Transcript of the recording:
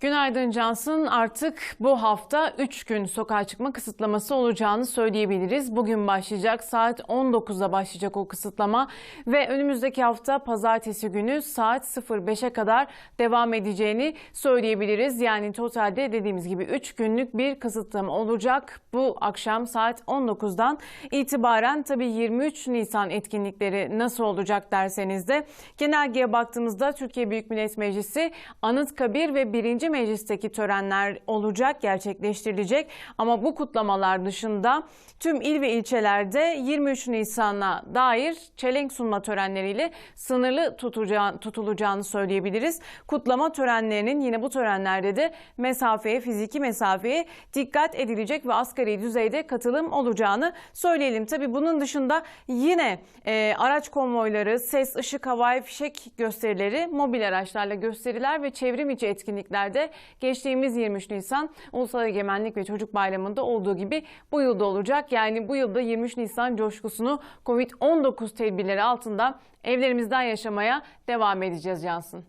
Günaydın Cansın. Artık bu hafta 3 gün sokağa çıkma kısıtlaması olacağını söyleyebiliriz. Bugün başlayacak saat 19'da başlayacak o kısıtlama ve önümüzdeki hafta pazartesi günü saat 05'e kadar devam edeceğini söyleyebiliriz. Yani totalde dediğimiz gibi 3 günlük bir kısıtlama olacak. Bu akşam saat 19'dan itibaren tabii 23 Nisan etkinlikleri nasıl olacak derseniz de genelgeye baktığımızda Türkiye Büyük Millet Meclisi Anıtkabir ve 1. Meclis'teki törenler olacak, gerçekleştirilecek. Ama bu kutlamalar dışında tüm il ve ilçelerde 23 Nisan'a dair çelenk sunma törenleriyle sınırlı tutulacağını söyleyebiliriz. Kutlama törenlerinin yine bu törenlerde de mesafeye, fiziki mesafeye dikkat edilecek ve asgari düzeyde katılım olacağını söyleyelim. Tabii bunun dışında yine e, araç konvoyları, ses, ışık, havai fişek gösterileri, mobil araçlarla gösteriler ve çevrim içi etkinliklerde geçtiğimiz 23 Nisan Ulusal Egemenlik ve Çocuk Bayramı'nda olduğu gibi bu yılda olacak. Yani bu yılda 23 Nisan coşkusunu Covid-19 tedbirleri altında evlerimizden yaşamaya devam edeceğiz Cansın.